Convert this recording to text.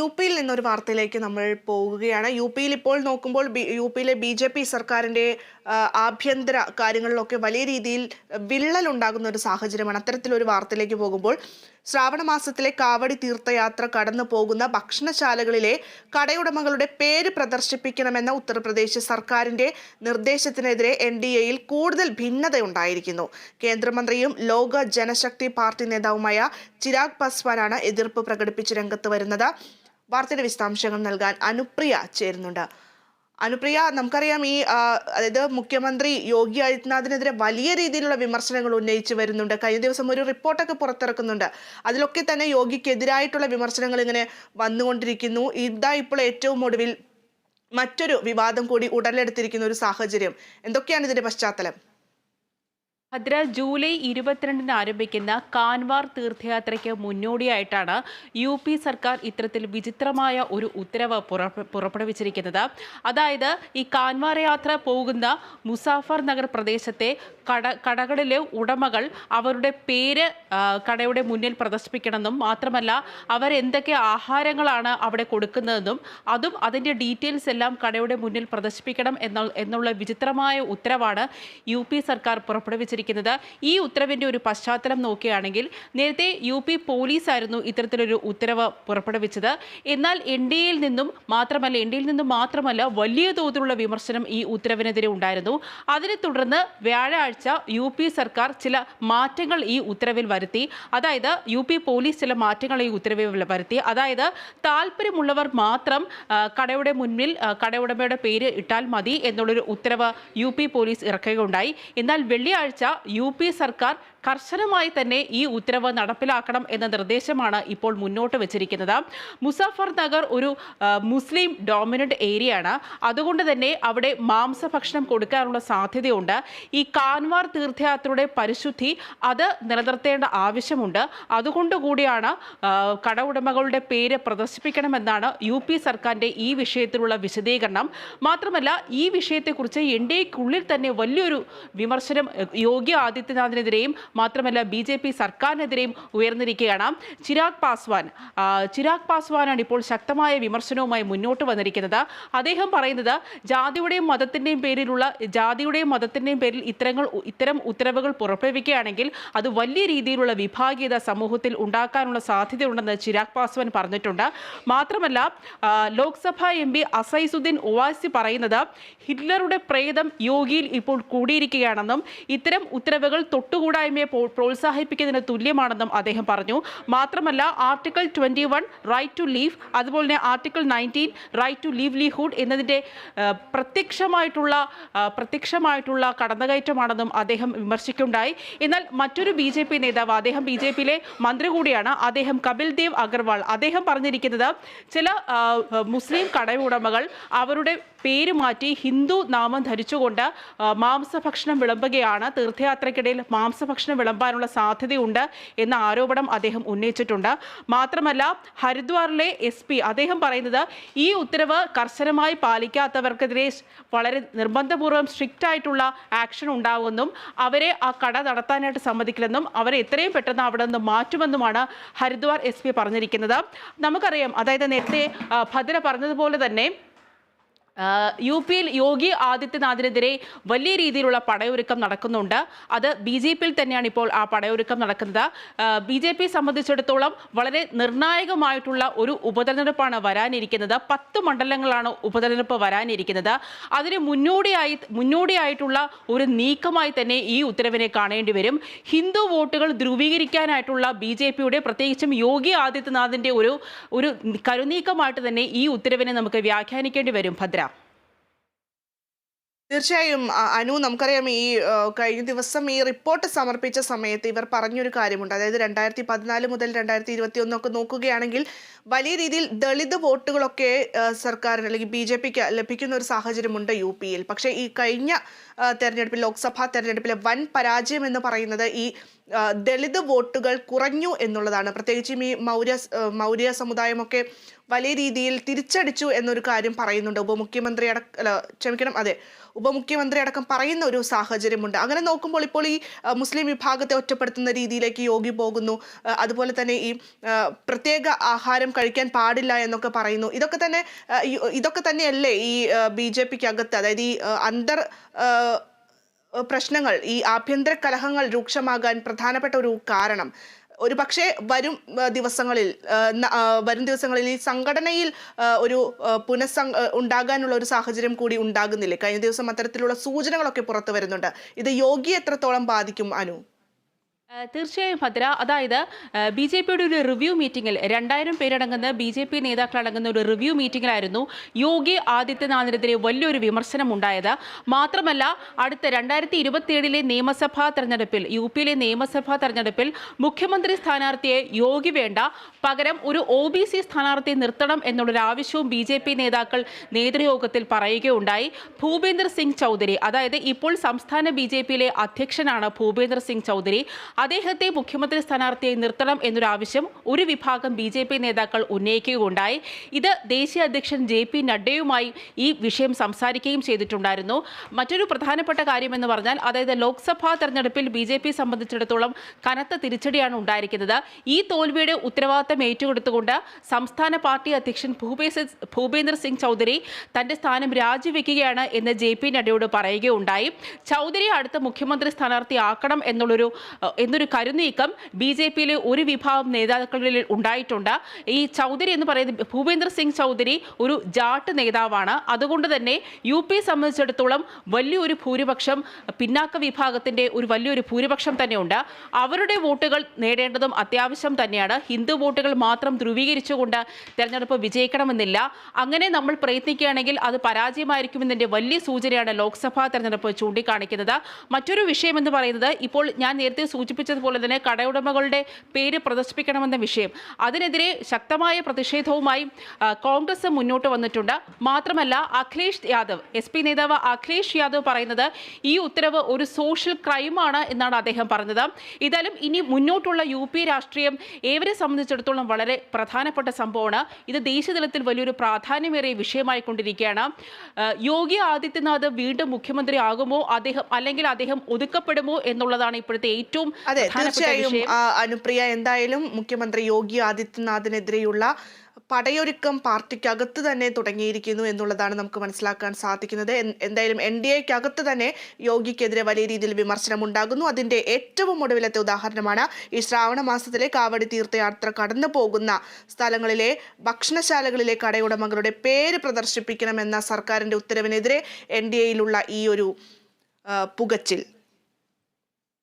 U പിയിൽ നിന്നൊരു വാർത്തയിലേക്ക് നമ്മൾ പോവുകയാണ് യു പിയിൽ ഇപ്പോൾ നോക്കുമ്പോൾ യു പിയിലെ ബി ജെ പി സർക്കാരിന്റെ ആഭ്യന്തര കാര്യങ്ങളിലൊക്കെ വലിയ രീതിയിൽ വിള്ളൽ ഉണ്ടാകുന്ന ഒരു സാഹചര്യമാണ്. അത്തരത്തിലൊരു വാർത്തയിലേക്ക് പോകുമ്പോൾ ശ്രാവണ മാസത്തിലെ കാവടി തീർത്ഥയാത്ര കടന്നു പോകുന്ന ഭക്ഷണശാലകളിലെ കടയുടമകളുടെ പേര് പ്രദർശിപ്പിക്കണമെന്ന ഉത്തർപ്രദേശ് സർക്കാരിന്റെ നിർദ്ദേശത്തിനെതിരെ എൻ ഡി എയിൽ കൂടുതൽ ഭിന്നതയുണ്ടായിരിക്കുന്നു. കേന്ദ്രമന്ത്രിയും ലോക ജനശക്തി പാർട്ടി നേതാവുമായ ചിരാഗ് പസ്വാനാണ് എതിർപ്പ് പ്രകടിപ്പിച്ച് രംഗത്ത് വരുന്നത്. വാർത്തയുടെ വിശദാംശങ്ങൾ നൽകാൻ അനുപ്രിയ ചേരുന്നുണ്ട്. അനുപ്രിയ നമുക്കറിയാം ഈ അതായത് മുഖ്യമന്ത്രി യോഗി ആദിത്യനാഥിനെതിരെ വലിയ രീതിയിലുള്ള വിമർശനങ്ങൾ ഉന്നയിച്ചു വരുന്നുണ്ട്. കഴിഞ്ഞ ദിവസം ഒരു റിപ്പോർട്ടൊക്കെ പുറത്തിറക്കുന്നുണ്ട്. അതിലൊക്കെ തന്നെ യോഗിക്കെതിരായിട്ടുള്ള വിമർശനങ്ങൾ ഇങ്ങനെ വന്നുകൊണ്ടിരിക്കുന്നു. ഇതാ ഇപ്പോൾ ഏറ്റവും ഒടുവിൽ മറ്റൊരു വിവാദം കൂടി ഉടലെടുത്തിരിക്കുന്ന ഒരു സാഹചര്യം. എന്തൊക്കെയാണ് ഇതിന്റെ പശ്ചാത്തലം? ഭദ്ര ജൂലൈ ഇരുപത്തിരണ്ടിന് ആരംഭിക്കുന്ന കാൻവാർ തീർത്ഥയാത്രയ്ക്ക് മുന്നോടിയായിട്ടാണ് യു പി സർക്കാർ ഇത്തരത്തിൽ വിചിത്രമായ ഒരു ഉത്തരവ് പുറപ്പെടുവിച്ചിരിക്കുന്നത്. അതായത് ഈ കാൻവാർ യാത്ര പോകുന്ന മുസാഫർ നഗർ പ്രദേശത്തെ കട കടകളിലെ ഉടമകൾ അവരുടെ പേര് കടയുടെ മുന്നിൽ പ്രദർശിപ്പിക്കണമെന്നും മാത്രമല്ല അവരെന്തൊക്കെ ആഹാരങ്ങളാണ് അവിടെ കൊടുക്കുന്നതെന്നും അതും അതിന്റെ ഡീറ്റെയിൽസ് എല്ലാം കടയുടെ മുന്നിൽ പ്രദർശിപ്പിക്കണം എന്ന എന്നുള്ള വിചിത്രമായ ഉത്തരവാണ് യു പി സർക്കാർ പുറപ്പെടുവിച്ചിരിക്കുന്നത്. ഈ ഉത്തരവിന്റെ ഒരു പശ്ചാത്തലം നോക്കുകയാണെങ്കിൽ നേരത്തെ യു പി പോലീസായിരുന്നു ഇത്തരത്തിലൊരു ഉത്തരവ് പുറപ്പെടുവിച്ചത്. എന്നാൽ എൻ ഡി എയിൽ നിന്നും മാത്രമല്ല എൻ ഡിയിൽ നിന്നും മാത്രമല്ല വലിയ തോതിലുള്ള വിമർശനം ഈ ഉത്തരവിനെതിരെ ഉണ്ടായിരുന്നു. അതിനെ തുടർന്ന് വ്യാഴാഴ്ച യു പി സർക്കാർ ചില മാറ്റങ്ങൾ ഈ ഉത്തരവിൽ വരുത്തി. അതായത് യു പി പോലീസ് ചില മാറ്റങ്ങൾ ഈ ഉത്തരവിൽ വരുത്തി. അതായത് താല്പര്യമുള്ളവർ മാത്രം കടയുടെ മുന്നിൽ കടയുടമയുടെ പേര് ഇട്ടാൽ മതി എന്നുള്ളൊരു ഉത്തരവ് യു പി പോലീസ് ഇറക്കുകയുണ്ടായി. എന്നാൽ വെള്ളിയാഴ്ച യു പി സർക്കാർ കർശനമായി തന്നെ ഈ ഉത്തരവ് നടപ്പിലാക്കണം എന്ന നിർദ്ദേശമാണ് ഇപ്പോൾ മുന്നോട്ട് വെച്ചിരിക്കുന്നത്. മുസാഫർ നഗർ ഒരു മുസ്ലിം ഡോമിനന്റ് ഏരിയയാണ്. അതുകൊണ്ട് തന്നെ അവിടെ മാംസഭക്ഷണം കൊടുക്കാനുള്ള സാധ്യതയുണ്ട്. ഈ കാൻവാർ തീർത്ഥയാത്രയുടെ പരിശുദ്ധി അത് നിലനിർത്തേണ്ട ആവശ്യമുണ്ട്. അതുകൊണ്ട് കൂടിയാണ് ആ, കട ഉടമകളുടെ പേര് പ്രദർശിപ്പിക്കണമെന്നാണ് യു പി സർക്കാരിന്റെ ഈ വിഷയത്തിലുള്ള വിശദീകരണം. മാത്രമല്ല ഈ വിഷയത്തെക്കുറിച്ച് എൻ ഡി എക്കുള്ളിൽ തന്നെ വലിയൊരു വിമർശനം യോഗി ആദിത്യനാഥിനെതിരെയും മാത്രമല്ല ബി ജെ പി സർക്കാരിനെതിരെയും ഉയർന്നിരിക്കുകയാണ്. ചിരാഗ് പാസ്വാൻ ചിരാഗ് പാസ്വാനാണ് ഇപ്പോൾ ശക്തമായ വിമർശനവുമായി മുന്നോട്ട് വന്നിരിക്കുന്നത്. അദ്ദേഹം പറയുന്നത് ജാതിയുടെയും മതത്തിന്റെയും പേരിലുള്ള ജാതിയുടെയും മതത്തിന്റെയും പേരിൽ ഇത്തരങ്ങൾ ഇത്തരം ഉത്തരവുകൾ പുറപ്പെടുവിക്കുകയാണെങ്കിൽ അത് വലിയ രീതിയിലുള്ള വിഭാഗീയത സമൂഹത്തിൽ ഉണ്ടാക്കാനുള്ള സാധ്യതയുണ്ടെന്ന് ചിരാഗ് പാസ്വാൻ പറഞ്ഞിട്ടുണ്ട്. മാത്രമല്ല ലോക്സഭ എം പി അസൈസുദ്ദീൻ ഒവാസി പറയുന്നത് ഹിറ്റ്ലറുടെ പ്രേതം യോഗിയിൽ ഇപ്പോൾ കൂടിയിരിക്കുകയാണെന്നും ഇത്തരം ഉത്തരവുകൾ തൊട്ടുകൂടായ്മയെ പ്രോത്സാഹിപ്പിക്കുന്നതിന് തുല്യമാണെന്നും അദ്ദേഹം പറഞ്ഞു. മാത്രമല്ല article twenty one right to live അതുപോലെ തന്നെ article nineteen right to livelihood എന്നതിന്റെ ആ, പ്രത്യക്ഷമായിട്ടുള്ള പ്രത്യക്ഷമായിട്ടുള്ള കടന്നുകയറ്റമാണെന്നും അദ്ദേഹം വിമർശിക്കുണ്ടായി. എന്നാൽ മറ്റൊരു ബി ജെ പി നേതാവ് അദ്ദേഹം ബി ജെ പിയിലെ മന്ത്രി കൂടിയാണ് അദ്ദേഹം കപിൽ ദേവ് അഗർവാൾ. അദ്ദേഹം പറഞ്ഞിരിക്കുന്നത് ചില മുസ്ലിം കടയുടമകൾ അവരുടെ പേര് മാറ്റി ഹിന്ദു നാമം ധരിച്ചുകൊണ്ട് മാംസഭക്ഷണം വിളമ്പുകയാണ്. തീർത്ഥയാത്രയ്ക്കിടയിൽ മാംസഭക്ഷണം വിളമ്പാനുള്ള സാധ്യതയുണ്ട് എന്ന ആരോപണം അദ്ദേഹം ഉന്നയിച്ചിട്ടുണ്ട്. മാത്രമല്ല ഹരിദ്വാറിലെ എസ് പി അദ്ദേഹം പറയുന്നത് ഈ ഉത്തരവ് കർശനമായി പാലിക്കാത്തവർക്കെതിരെ വളരെ നിർബന്ധപൂർവം സ്ട്രിക്റ്റ് ആയിട്ടുള്ള ആക്ഷൻ ഉണ്ടാകുമെന്നും അവരെ ആ കട നടത്താനായിട്ട് സമ്മതിക്കില്ലെന്നും അവരെ എത്രയും പെട്ടെന്ന് അവിടെ നിന്ന് മാറ്റുമെന്നുമാണ് ഹരിദ്വാർ എസ് പറഞ്ഞിരിക്കുന്നത്. നമുക്കറിയാം അതായത് നേരത്തെ ഭദ്ര പറഞ്ഞതുപോലെ തന്നെ യു പിയിൽ യോഗി ആദിത്യനാഥിനെതിരെ വലിയ രീതിയിലുള്ള പടയൊരുക്കം നടക്കുന്നുണ്ട്. അത് ബി ജെ പിയിൽ തന്നെയാണ് ഇപ്പോൾ ആ പടയൊരുക്കം നടക്കുന്നത്. ബി ജെ പി സംബന്ധിച്ചിടത്തോളം വളരെ നിർണായകമായിട്ടുള്ള ഒരു ഉപതെരഞ്ഞെടുപ്പാണ് വരാനിരിക്കുന്നത്. പത്ത് മണ്ഡലങ്ങളാണ് ഉപതെരഞ്ഞെടുപ്പ് വരാനിരിക്കുന്നത്. അതിന് മുന്നോടിയായി മുന്നോടിയായിട്ടുള്ള ഒരു നീക്കമായി തന്നെ ഈ ഉത്തരവിനെ കാണേണ്ടി വരും. ഹിന്ദു വോട്ടുകൾ ധ്രുവീകരിക്കാനായിട്ടുള്ള ബി ജെ പിയുടെ പ്രത്യേകിച്ചും യോഗി ആദിത്യനാഥിന്റെ ഒരു ഒരു കരുനീക്കമായിട്ട് തന്നെ ഈ ഉത്തരവിനെ നമുക്ക് വ്യാഖ്യാനിക്കേണ്ടി വരും ഭദ്ര. തീർച്ചയായും അനു നമുക്കറിയാം ഈ കഴിഞ്ഞ ദിവസം ഈ റിപ്പോർട്ട് സമർപ്പിച്ച സമയത്ത് ഇവർ പറഞ്ഞൊരു കാര്യമുണ്ട്. അതായത് രണ്ടായിരത്തി പതിനാല് മുതൽ രണ്ടായിരത്തി ഇരുപത്തി ഒന്നൊക്കെ നോക്കുകയാണെങ്കിൽ വലിയ രീതിയിൽ ദളിത് വോട്ടുകളൊക്കെ സർക്കാരിന് അല്ലെങ്കിൽ ബി ജെ പിക്ക് ലഭിക്കുന്ന ഒരു സാഹചര്യമുണ്ട് യു പിയിൽ. പക്ഷേ ഈ കഴിഞ്ഞ തെരഞ്ഞെടുപ്പിൽ ലോക്സഭാ തെരഞ്ഞെടുപ്പിലെ വൻ പരാജയം എന്ന് പറയുന്നത് ഈ ദളിത് വോട്ടുകൾ കുറഞ്ഞു എന്നുള്ളതാണ്. പ്രത്യേകിച്ചും ഈ മൗര്യ മൗര്യ സമുദായമൊക്കെ വലിയ രീതിയിൽ തിരിച്ചടിച്ചു എന്നൊരു കാര്യം പറയുന്നുണ്ട്. ഉപമുഖ്യമന്ത്രി അടക്ക അല്ല ക്ഷമിക്കണം അതെ ഉപമുഖ്യമന്ത്രി അടക്കം പറയുന്ന ഒരു സാഹചര്യമുണ്ട്. അങ്ങനെ നോക്കുമ്പോൾ ഇപ്പോൾ ഈ മുസ്ലിം വിഭാഗത്തെ ഒറ്റപ്പെടുത്തുന്ന രീതിയിലേക്ക് യോഗി പോകുന്നു. അതുപോലെ തന്നെ ഈ പ്രത്യേക ആഹാരം കഴിക്കാൻ പാടില്ല എന്നൊക്കെ പറയുന്നു. ഇതൊക്കെ തന്നെ ഇതൊക്കെ തന്നെയല്ലേ ഈ ബി ജെ പിക്ക് അകത്ത് അതായത് ഈ അന്തർ പ്രശ്നങ്ങൾ ഈ ആഭ്യന്തര കലഹങ്ങൾ രൂക്ഷമാകാൻ പ്രധാനപ്പെട്ട ഒരു കാരണം. ഒരു പക്ഷേ വരും ദിവസങ്ങളിൽ വരും ദിവസങ്ങളിൽ ഈ സംഘടനയിൽ ഒരു പുനഃസം ഉണ്ടാകാനുള്ള ഒരു സാഹചര്യം കൂടി ഉണ്ടാകുന്നില്ലേ? കഴിഞ്ഞ ദിവസം അത്തരത്തിലുള്ള സൂചനകളൊക്കെ പുറത്തു വരുന്നുണ്ട്. ഇത് യോഗി എത്രത്തോളം ബാധിക്കും അനു? തീർച്ചയായും ഭദ്ര. അതായത് ബി ജെ പിയുടെ ഒരു റിവ്യൂ മീറ്റിംഗിൽ രണ്ടായിരം പേരടങ്ങുന്ന ബി ജെ പി നേതാക്കളടങ്ങുന്ന ഒരു റിവ്യൂ മീറ്റിംഗിലായിരുന്നു യോഗി ആദിത്യനാഥിനെതിരെ വലിയൊരു വിമർശനം ഉണ്ടായത് മാത്രമല്ല അടുത്ത രണ്ടായിരത്തി ഇരുപത്തിയേഴിലെ നിയമസഭാ തെരഞ്ഞെടുപ്പിൽ യു പിയിലെ നിയമസഭാ തെരഞ്ഞെടുപ്പിൽ മുഖ്യമന്ത്രി സ്ഥാനാർത്ഥിയെ യോഗി വേണ്ട പകരം ഒരു ഒ ബി സി സ്ഥാനാർത്ഥിയെ നിർത്തണം എന്നുള്ളൊരു ആവശ്യവും ബി ജെ പി നേതാക്കൾ നേതൃയോഗത്തിൽ പറയുകയുണ്ടായി. ഭൂപേന്ദർ സിംഗ് ചൗധരി അതായത് ഇപ്പോൾ സംസ്ഥാന ബി ജെ പിയിലെ അധ്യക്ഷനാണ് ഭൂപേന്ദർ സിംഗ് ചൗധരി. അദ്ദേഹത്തെ മുഖ്യമന്ത്രി സ്ഥാനാർത്ഥിയായി നിർത്തണം എന്നൊരാവശ്യം ഒരു വിഭാഗം ബി ജെ പി നേതാക്കൾ ഉന്നയിക്കുകയുണ്ടായി. ഇത് ദേശീയ അധ്യക്ഷൻ ജെ പി നഡ്ഡയുമായി ഈ വിഷയം സംസാരിക്കുകയും ചെയ്തിട്ടുണ്ടായിരുന്നു. മറ്റൊരു പ്രധാനപ്പെട്ട കാര്യമെന്ന് പറഞ്ഞാൽ അതായത് ലോക്സഭാ തെരഞ്ഞെടുപ്പിൽ ബി ജെ പി സംബന്ധിച്ചിടത്തോളം കനത്ത തിരിച്ചടിയാണ് ഉണ്ടായിരിക്കുന്നത്. ഈ തോൽവിയുടെ ഉത്തരവാദിത്തം ഏറ്റെടുത്തുകൊണ്ട് സംസ്ഥാന പാർട്ടി അധ്യക്ഷൻ ഭൂപേന്ദ്ര സിംഗ് ചൗധരി തന്റെ സ്ഥാനം രാജിവെക്കുകയാണ് എന്ന് ജെ പി നഡ്ഡയോട് പറയുകയുണ്ടായി. ചൗധരി അടുത്ത മുഖ്യമന്ത്രി സ്ഥാനാർത്ഥിയാക്കണം എന്നുള്ളൊരു എന്നൊരു കരുനീക്കം ബി ജെ പിയിലെ ഒരു വിഭാഗം നേതാക്കളിൽ ഉണ്ടായിട്ടുണ്ട്. ഈ ചൗധരി എന്ന് പറയുന്നത് ഭൂപേന്ദ്ര സിംഗ് ചൗധരി ഒരു ജാട്ട് നേതാവാണ്. അതുകൊണ്ട് തന്നെ യു പി സംബന്ധിച്ചിടത്തോളം വലിയൊരു ഭൂരിപക്ഷം പിന്നാക്ക വിഭാഗത്തിന്റെ ഒരു വലിയൊരു ഭൂരിപക്ഷം തന്നെയുണ്ട്. അവരുടെ വോട്ടുകൾ നേടേണ്ടതും അത്യാവശ്യം തന്നെയാണ്. ഹിന്ദു വോട്ടുകൾ മാത്രം ധ്രുവീകരിച്ചുകൊണ്ട് തെരഞ്ഞെടുപ്പ് വിജയിക്കണമെന്നില്ല. അങ്ങനെ നമ്മൾ പ്രയത്നിക്കുകയാണെങ്കിൽ അത് പരാജയമായിരിക്കുമെന്നതിന്റെ വലിയ സൂചനയാണ് ലോക്സഭാ തെരഞ്ഞെടുപ്പ് ചൂണ്ടിക്കാണിക്കുന്നത്. മറ്റൊരു വിഷയം എന്ന് പറയുന്നത് ഇപ്പോൾ ഞാൻ നേരത്തെ സൂചിപ്പിച്ചതുപോലെ തന്നെ കടയുടമകളുടെ പേര് പ്രദർശിപ്പിക്കണമെന്ന വിഷയം. അതിനെതിരെ ശക്തമായ പ്രതിഷേധവുമായി കോൺഗ്രസ് മുന്നോട്ട് വന്നിട്ടുണ്ട്. മാത്രമല്ല അഖിലേഷ് യാദവ് എസ് പി നേതാവ് അഖിലേഷ് യാദവ് പറയുന്നത് ഈ ഉത്തരവ് ഒരു സോഷ്യൽ ക്രൈമാണ് എന്നാണ് അദ്ദേഹം പറഞ്ഞത്. ഏതായാലും ഇനി മുന്നോട്ടുള്ള യു പി രാഷ്ട്രീയം ഏവരെ സംബന്ധിച്ചിടത്തോളം വളരെ പ്രധാനപ്പെട്ട സംഭവമാണ്. ഇത് ദേശീയതലത്തിൽ വലിയൊരു പ്രാധാന്യമേറിയ വിഷയമായി കൊണ്ടിരിക്കുകയാണ്. യോഗി ആദിത്യനാഥ് വീണ്ടും മുഖ്യമന്ത്രി ആകുമോ? അദ്ദേഹം അല്ലെങ്കിൽ അദ്ദേഹം ഒതുക്കപ്പെടുമോ എന്നുള്ളതാണ് ഇപ്പോഴത്തെ ഏറ്റവും അതെ തീർച്ചയായും അനുപ്രിയ എന്തായാലും മുഖ്യമന്ത്രി യോഗി ആദിത്യനാഥിനെതിരെയുള്ള പടയൊരുക്കം പാർട്ടിക്കകത്ത് തന്നെ തുടങ്ങിയിരിക്കുന്നു എന്നുള്ളതാണ് നമുക്ക് മനസ്സിലാക്കാൻ സാധിക്കുന്നത്. എന്തായാലും എൻ ഡി എക്കകത്ത് തന്നെ യോഗിക്കെതിരെ വലിയ രീതിയിൽ വിമർശനം ഉണ്ടാകുന്നു അതിന്റെ ഏറ്റവും ഒടുവിലത്തെ ഉദാഹരണമാണ് ഈ ശ്രാവണ മാസത്തിലെ കാവടി തീർത്ഥയാത്ര കടന്നു പോകുന്ന സ്ഥലങ്ങളിലെ ഭക്ഷണശാലകളിലെ കടയുടമകളുടെ പേര് പ്രദർശിപ്പിക്കണമെന്ന സർക്കാരിന്റെ ഉത്തരവിനെതിരെ എൻ ഡി എയിലുള്ള ഈ ഒരു പുകച്ചിൽ.